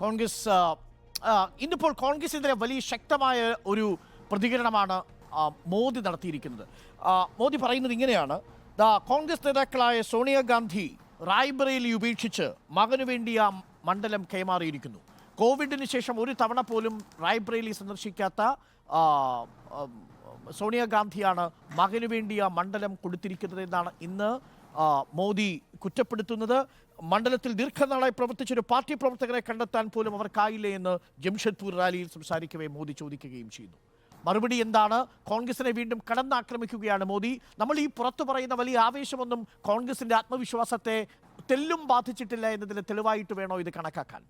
കോൺഗ്രസ് ഇന്നിപ്പോൾ കോൺഗ്രസിനെതിരെ വലിയ ശക്തമായ ഒരു പ്രതികരണമാണ് മോദി നടത്തിയിരിക്കുന്നത്. മോദി പറയുന്നത് ഇങ്ങനെയാണ്. ദ കോൺഗ്രസ് നേതാക്കളായ സോണിയാഗാന്ധി റായ്ബറേലി ഉപേക്ഷിച്ച് മകനു വേണ്ടി ആ മണ്ഡലം കൈമാറിയിരിക്കുന്നു. കോവിഡിന് ശേഷം ഒരു തവണ പോലും റായ്ബറേലി സന്ദർശിക്കാത്ത സോണിയാഗാന്ധിയാണ് മകനു വേണ്ടി ആ മണ്ഡലം കൊടുത്തിരിക്കുന്നത് എന്നാണ് ഇന്ന് മോദി കുറ്റപ്പെടുത്തുന്നത് മണ്ഡലത്തിൽ ദീർഘനാളായി പ്രവർത്തിച്ച ഒരു പാർട്ടി പ്രവർത്തകരെ കണ്ടെത്താൻ പോലും അവർക്കായില്ലേ എന്ന് ജംഷഡ്പൂർ റാലിയിൽ സംസാരിക്കവേ മോദി ചോദിക്കുകയും ചെയ്യുന്നു മറുപടി എന്താണ്? കോൺഗ്രസിനെ വീണ്ടും കടന്നാക്രമിക്കുകയാണ് മോദി. നമ്മൾ ഈ പുറത്തു പറയുന്ന വലിയ ആവേശമൊന്നും കോൺഗ്രസിന്റെ ആത്മവിശ്വാസത്തെ തെല്ലും ബാധിച്ചിട്ടില്ല എന്നതിന് തെളിവായിട്ട് വേണോ ഇത് കണക്കാക്കാൻ?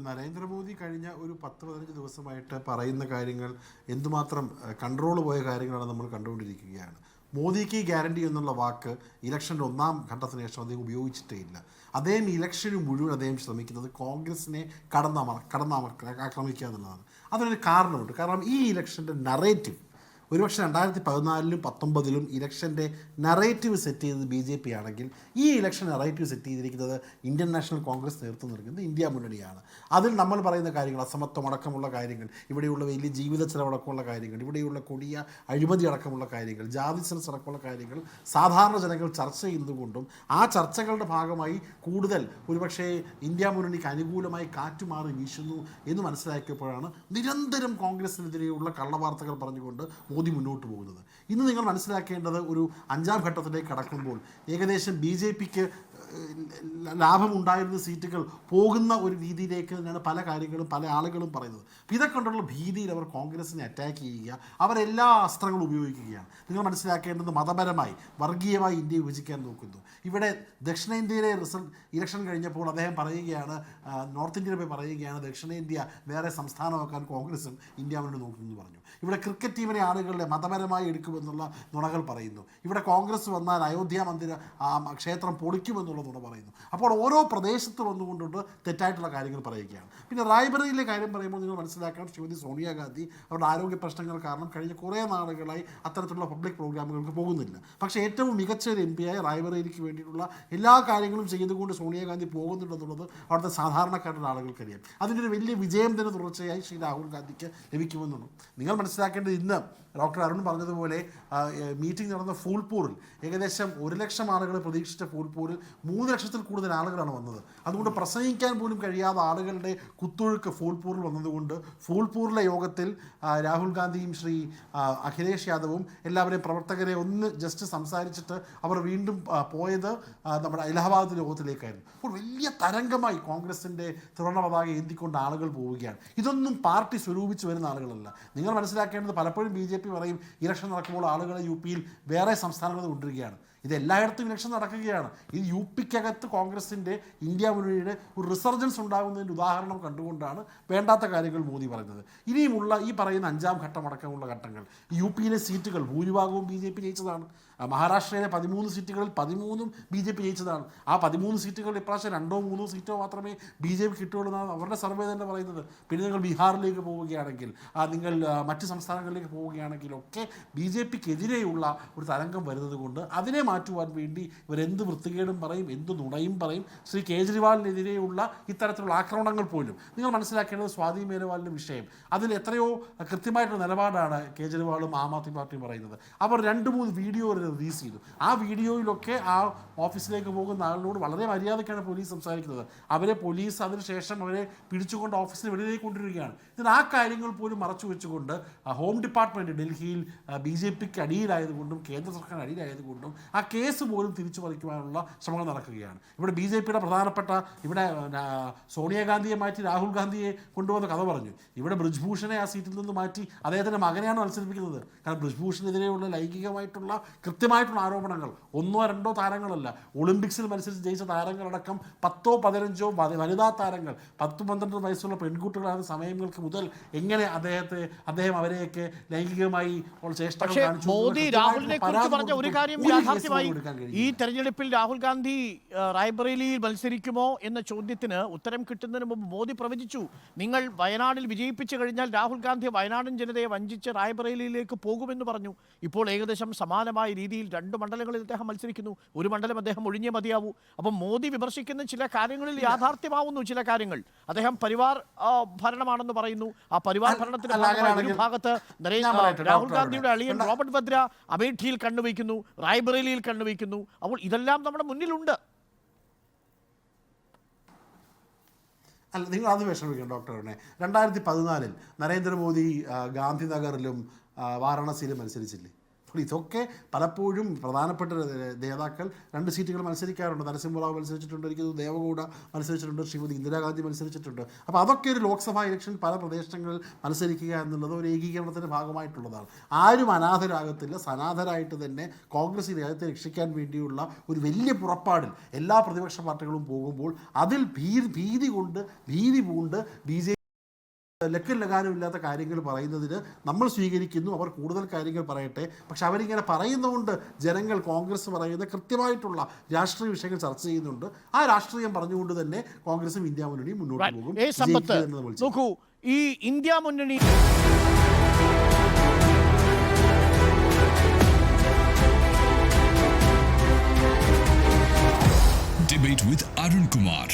നരേന്ദ്രമോദി കഴിഞ്ഞ ഒരു പത്ത് പതിനഞ്ച് ദിവസമായിട്ട് പറയുന്ന കാര്യങ്ങൾ എന്തുമാത്രം കൺട്രോൾ പോയ കാര്യങ്ങളാണ് നമ്മൾ കണ്ടുകൊണ്ടിരിക്കുകയാണ്. മോദിക്ക് ഗ്യാരണ്ടി എന്നുള്ള വാക്ക് ഇലക്ഷന്റെ ഒന്നാം ഘട്ടത്തിന് ശേഷം അദ്ദേഹം ഉപയോഗിച്ചിട്ടേ ഇല്ല. അദ്ദേഹം ഇലക്ഷന് മുഴുവൻ അദ്ദേഹം ശ്രമിക്കുന്നത് കോൺഗ്രസിനെ കടന്നാമ കടന്നാമ ആക്രമിക്കുക എന്നുള്ളതാണ്. അതിനൊരു കാരണമുണ്ട്. കാരണം ഈ ഇലക്ഷന്റെ നറേറ്റീവ് ഒരുപക്ഷെ രണ്ടായിരത്തി പതിനാലിലും പത്തൊമ്പതിലും ഇലക്ഷന്റെ നറേറ്റീവ് സെറ്റ് ചെയ്തത് ബി ജെ പി ആണെങ്കിൽ ഈ ഇലക്ഷൻ നറേറ്റീവ് സെറ്റ് ചെയ്തിരിക്കുന്നത് ഇന്ത്യൻ നാഷണൽ കോൺഗ്രസ് നേതൃത്വം നൽകുന്നത് ഇന്ത്യ മുന്നണിയാണ്. അതിൽ നമ്മൾ പറയുന്ന കാര്യങ്ങൾ അസമത്വം അടക്കമുള്ള കാര്യങ്ങൾ ഇവിടെയുള്ള വലിയ ജീവിത ചെലവടക്കമുള്ള കാര്യങ്ങൾ ഇവിടെയുള്ള കൊടിയ അഴിമതി അടക്കമുള്ള കാര്യങ്ങൾ ജാതി സെൻസ് അടക്കമുള്ള കാര്യങ്ങൾ സാധാരണ ജനങ്ങൾ ചർച്ച ചെയ്യുന്നതുകൊണ്ടും ആ ചർച്ചകളുടെ ഭാഗമായി കൂടുതൽ ഒരുപക്ഷേ ഇന്ത്യ മുന്നണിക്ക് അനുകൂലമായി കാറ്റുമാറി വീശുന്നു എന്ന് മനസ്സിലാക്കിയപ്പോഴാണ് നിരന്തരം കോൺഗ്രസിനെതിരെയുള്ള കള്ളവാർത്തകൾ പറഞ്ഞുകൊണ്ട് മോദി മുന്നോട്ട് പോകുന്നത്. ഇന്ന് നിങ്ങൾ മനസ്സിലാക്കേണ്ടത് ഒരു അഞ്ചാം ഘട്ടത്തിലേക്ക് കടക്കുമ്പോൾ ഏകദേശം ബി ജെ പിക്ക് ലാഭമുണ്ടായിരുന്ന സീറ്റുകൾ പോകുന്ന ഒരു രീതിയിലേക്ക് തന്നെയാണ് പല കാര്യങ്ങളും പല ആളുകളും പറയുന്നത്. അപ്പോൾ ഇതൊക്കെ കൊണ്ടുള്ള ഭീതിയിൽ അവർ കോൺഗ്രസിനെ അറ്റാക്ക് ചെയ്യുക അവരെല്ലാ അസ്ത്രങ്ങളും ഉപയോഗിക്കുകയാണ്. നിങ്ങൾ മനസ്സിലാക്കേണ്ടത് മതപരമായി വർഗീയമായി ഇന്ത്യ വിഭജിക്കാൻ നോക്കുന്നു. ഇവിടെ ദക്ഷിണേന്ത്യയിലെ റിസൾട്ട് ഇലക്ഷൻ കഴിഞ്ഞപ്പോൾ അദ്ദേഹം പറയുകയാണ് നോർത്ത് ഇന്ത്യയിൽ പോയി പറയുകയാണ് ദക്ഷിണേന്ത്യ വേറെ സംസ്ഥാനമാക്കാൻ കോൺഗ്രസും ഇന്ത്യ മുന്നണി നോക്കുന്നു പറഞ്ഞു. ഇവിടെ ക്രിക്കറ്റ് ടീമിനെ ആളുകളുടെ മതപരമായി എടുക്കുമെന്നുള്ള നുണകൾ പറയുന്നു. ഇവിടെ കോൺഗ്രസ് വന്നാൽ അയോധ്യ മന്ദിര ക്ഷേത്രം പൊളിക്കുമെന്നുള്ള നുണ പറയുന്നു. അപ്പോൾ ഓരോ പ്രദേശത്ത് വന്നുകൊണ്ടുകൊണ്ട് തെറ്റായിട്ടുള്ള കാര്യങ്ങൾ പറയുകയാണ്. പിന്നെ റായ്ബറയിലെ കാര്യം പറയുമ്പോൾ നിങ്ങൾ മനസ്സിലാക്കണം ശ്രീമതി സോണിയാഗാന്ധി അവരുടെ ആരോഗ്യ പ്രശ്നങ്ങൾ കാരണം കഴിഞ്ഞ കുറേ നാളുകളായി അത്തരത്തിലുള്ള പബ്ലിക് പ്രോഗ്രാമുകൾക്ക് പോകുന്നില്ല. പക്ഷേ ഏറ്റവും മികച്ച ഒരു എം പിയായ റായ്ബറയിലേക്ക് വേണ്ടിയിട്ടുള്ള എല്ലാ കാര്യങ്ങളും ചെയ്തുകൊണ്ട് സോണിയാഗാന്ധി പോകുന്നുണ്ടെന്നുള്ളത് അവിടുത്തെ സാധാരണക്കാരുടെ ആളുകൾക്കറിയാം. അതിന്റെ ഒരു വലിയ വിജയം തന്നെ തുടർച്ചയായി ശ്രീ രാഹുൽ ഗാന്ധിക്ക് ലഭിക്കുമെന്നുള്ളൂ. നിങ്ങൾ മനസ്സിലാക്കേണ്ടത് ഇന്ന് ഡോക്ടർ അരുൺ പറഞ്ഞതുപോലെ മീറ്റിംഗ് നടന്ന ഫൂൾപൂറിൽ ഏകദേശം ഒരു ലക്ഷം ആളുകൾ പ്രതീക്ഷിച്ച ഫൂൾപൂരിൽ മൂന്ന് ലക്ഷത്തിൽ കൂടുതൽ ആളുകളാണ് വന്നത്. അതുകൊണ്ട് പ്രസംഗിക്കാൻ പോലും കഴിയാത്ത ആളുകളുടെ കുത്തൊഴുക്ക് ഫൂൾപൂറിൽ വന്നതുകൊണ്ട് ഫൂൾപൂറിലെ യോഗത്തിൽ രാഹുൽ ഗാന്ധിയും ശ്രീ അഖിലേഷ് യാദവും എല്ലാവരെയും പ്രവർത്തകരെ ഒന്ന് ജസ്റ്റ് സംസാരിച്ചിട്ട് അവർ വീണ്ടും പോയത് നമ്മുടെ അലഹബാദ് യോഗത്തിലേക്കായിരുന്നു അപ്പോൾ വലിയ തരംഗമായി കോൺഗ്രസിന്റെ ത്രിവർണ പതാക ഏന്തിക്കൊണ്ട് ആളുകൾ പോവുകയാണ്. ഇതൊന്നും പാർട്ടി സ്വരൂപിച്ച് വരുന്ന ആളുകളല്ല. നിങ്ങൾ മനസ്സിലാക്കേണ്ടത് പലപ്പോഴും ബി ജെ പി പറയും ഇലക്ഷൻ നടക്കുമ്പോൾ ആളുകളെ യു പിയിൽ വേറെ സംസ്ഥാനങ്ങളിൽ കൊണ്ടുവരികയാണ്. ഇത് എല്ലായിടത്തും ഇലക്ഷൻ നടക്കുകയാണ്. ഇത് യു പിക്കകത്ത് കോൺഗ്രസിന്റെ ഇന്ത്യ മുന്നണിയുടെ ഒരു റിസർജൻസ് ഉണ്ടാകുന്നതിന്റെ ഉദാഹരണം കണ്ടുകൊണ്ടാണ് വേണ്ടാത്ത കാര്യങ്ങൾ മോദി പറയുന്നത് ഇനിയുമുള്ള ഈ പറയുന്ന അഞ്ചാം ഘട്ടം അടക്കമുള്ള ഘട്ടങ്ങൾ യു പിയിലെ സീറ്റുകൾ ഭൂരിഭാഗവും ബി ജെ പി ജയിച്ചതാണ്. മഹാരാഷ്ട്രയിലെ പതിമൂന്ന് സീറ്റുകളിൽ പതിമൂന്നും ബി ജെ പി ജയിച്ചതാണ്. ആ പതിമൂന്ന് സീറ്റുകളിൽ ഇപ്രാവശ്യം രണ്ടോ മൂന്നോ സീറ്റോ മാത്രമേ ബി ജെ പി കിട്ടുകയുള്ളൂ എന്നാണ് അവരുടെ സർവേ തന്നെ പറയുന്നത്. പിന്നെ നിങ്ങൾ ബീഹാറിലേക്ക് പോവുകയാണെങ്കിൽ നിങ്ങൾ മറ്റ് സംസ്ഥാനങ്ങളിലേക്ക് പോവുകയാണെങ്കിൽ ഒക്കെ ബി ജെ പിക്കെതിരെയുള്ള ഒരു തരംഗം വരുന്നത് കൊണ്ട് അതിനെ മാറ്റുവാൻ വേണ്ടി ഇവരെന്ത് വൃത്തികേടും പറയും എന്ത് നുണയും പറയും. ശ്രീ കേജ്രിവാളിനെതിരെയുള്ള ഇത്തരത്തിലുള്ള ആക്രമണങ്ങൾ പോലും നിങ്ങൾ മനസ്സിലാക്കേണ്ടത് സ്വാതി മേനവാളിന്റെ വിഷയം. അതിൽ എത്രയോ കൃത്യമായിട്ടുള്ള നിലപാടാണ് കേജ്രിവാളും ആം ആദ്മി പാർട്ടിയും പറയുന്നത്. അവർ രണ്ട് മൂന്ന് വീഡിയോ റിലീസ് ചെയ്തു. ആ വീഡിയോയിലൊക്കെ ആ ഓഫീസിലേക്ക് പോകുന്ന ആളിനോട് വളരെ മര്യാദയ്ക്കാണ് പോലീസ് സംസാരിക്കുന്നത്. അവരെ പോലീസ് അതിനുശേഷം അവരെ പിടിച്ചുകൊണ്ട് ഓഫീസിന് വെളിയിലേക്ക് കൊണ്ടിരിക്കുകയാണ് ഇതിന് ആ കാര്യങ്ങൾ പോലും മറച്ചു വെച്ചുകൊണ്ട് ഹോം ഡിപ്പാർട്ട്മെന്റ് ഡൽഹിയിൽ ബി ജെ പിക്ക് അടിയിലായതുകൊണ്ടും കേന്ദ്ര സർക്കാർ അടിയിലായതുകൊണ്ടും ആ കേസ് പോലും തിരിച്ചു പറിക്കുവാനുള്ള ശ്രമങ്ങൾ നടക്കുകയാണ്. ഇവിടെ ബി ജെ പിയുടെ പ്രധാനപ്പെട്ട ഇവിടെ സോണിയാഗാന്ധിയെ മാറ്റി രാഹുൽ ഗാന്ധിയെ കൊണ്ടുവന്ന കഥ പറഞ്ഞു. ഇവിടെ ബ്രിജ്ഭൂഷണെ ആ സീറ്റിൽ നിന്ന് മാറ്റി അദ്ദേഹത്തിന്റെ മകനെയാണ് മത്സരിപ്പിക്കുന്നത്. കാരണം ബ്രിജ്ഭൂഷണെതിരെയുള്ള ലൈംഗികമായിട്ടുള്ള കൃത്യമായിട്ടുള്ള ആരോപണങ്ങൾ. ഒന്നോ രണ്ടോ താരങ്ങളല്ല. ഒളിമ്പിക്സിൽ മത്സരിച്ച് ജയിച്ച താരങ്ങളടക്കം പത്തോ പതിനഞ്ചോ വനിതാ താരങ്ങൾ. പത്ത് പന്ത്രണ്ട് വയസ്സുള്ള പെൺകുട്ടികളാണ് സമയങ്ങൾക്ക് മുതൽ എങ്ങനെ അദ്ദേഹത്തെ അദ്ദേഹം അവരെയൊക്കെ ലൈംഗികമായി ചേഷ്ടകൾ കാണിച്ചു. ഈ തെരഞ്ഞെടുപ്പിൽ രാഹുൽ ഗാന്ധി റായ്ബറേലിയിൽ മത്സരിക്കുമോ എന്ന ചോദ്യത്തിന് ഉത്തരം കിട്ടുന്നതിന് മുമ്പ് മോദി പ്രവചിച്ചു. നിങ്ങൾ വയനാടിൽ വിജയിപ്പിച്ചു കഴിഞ്ഞാൽ രാഹുൽ ഗാന്ധി വയനാടൻ ജനതയെ വഞ്ചിച്ച് റായ്ബറേലിയിലേക്ക് പോകുമെന്ന് പറഞ്ഞു. ഇപ്പോൾ ഏകദേശം സമാനമായ രീതിയിൽ രണ്ട് മണ്ഡലങ്ങളിൽ അദ്ദേഹം മത്സരിക്കുന്നു. ഒരു മണ്ഡലം അദ്ദേഹം ഒഴിഞ്ഞേ മതിയാവൂ. അപ്പം മോദി വിമർശിക്കുന്ന ചില കാര്യങ്ങളിൽ യാഥാർത്ഥ്യമാവുന്നു ചില കാര്യങ്ങൾ. അദ്ദേഹം പരിവാർ ഭരണമാണെന്ന് പറയുന്നു. ആ പരിവാർ ഭരണത്തിന്റെ ഭാഗമായി ഒരു ഭാഗത്ത് രാഹുൽ ഡോക്ടർ ഗാന്ധിയുടെ അളിയൻ റോബർട്ട് വദ്ര അമേഠിയിൽ കണ്ണുവയ്ക്കുന്നു റായ്ബറേലിയിൽ കണ്ണുവയ്ക്കുന്നു. അപ്പോൾ ഇതെല്ലാം നമ്മുടെ മുന്നിലുണ്ട്. അല്ല നിങ്ങൾ അത് വിഷമിക്കണം ഡോക്ടറിനെ രണ്ടായിരത്തി പതിനാലിൽ നരേന്ദ്രമോദി ഗാന്ധിനഗറിലും വാരാണസിയിലും മത്സരിച്ചില്ലേ? ഇതൊക്കെ പലപ്പോഴും പ്രധാനപ്പെട്ട നേതാക്കൾ രണ്ട് സീറ്റുകൾ മത്സരിക്കാറുണ്ട്. നരസിംഹറാവ് മത്സരിച്ചിട്ടുണ്ട് എനിക്ക് ദേവഗൌഡ മത്സരിച്ചിട്ടുണ്ട് ശ്രീമതി ഇന്ദിരാഗാന്ധി മത്സരിച്ചിട്ടുണ്ട്. അപ്പോൾ അതൊക്കെ ഒരു ലോക്സഭാ ഇലക്ഷൻ പല പ്രദേശങ്ങളിൽ മത്സരിക്കുക എന്നുള്ളത് ഒരു ഏകീകരണത്തിന്റെ ഭാഗമായിട്ടുള്ളതാണ്. ആരും അനാഥരാകത്തില്ല. സനാഥരായിട്ട് തന്നെ കോൺഗ്രസ് രാജ്യത്തെ രക്ഷിക്കാൻ വേണ്ടിയുള്ള ഒരു വലിയ പുറപ്പാടിൽ എല്ലാ പ്രതിപക്ഷ പാർട്ടികളും പോകുമ്പോൾ അതിൽ ഭീതി ഭീതി കൊണ്ട് ഭീതി പൂണ്ട് ബി ലക്കും ലഗാനമില്ലാത്ത ഇല്ലാത്ത കാര്യങ്ങൾ പറയുന്നതിന് നമ്മൾ സ്വീകരിക്കുന്നു അവർ കൂടുതൽ കാര്യങ്ങൾ പറയട്ടെ. പക്ഷെ അവരിങ്ങനെ പറയുന്നതുകൊണ്ട് ജനങ്ങൾ കോൺഗ്രസ് പറയുന്ന കൃത്യമായിട്ടുള്ള രാഷ്ട്രീയ വിഷയങ്ങൾ ചർച്ച ചെയ്യുന്നുണ്ട്. ആ രാഷ്ട്രീയം പറഞ്ഞുകൊണ്ട് തന്നെ കോൺഗ്രസും ഇന്ത്യ മുന്നണിയും മുന്നോട്ട് പോകും. നോക്കൂ ഈ ഇന്ത്യ മുന്നണി Debate with Arun Kumar.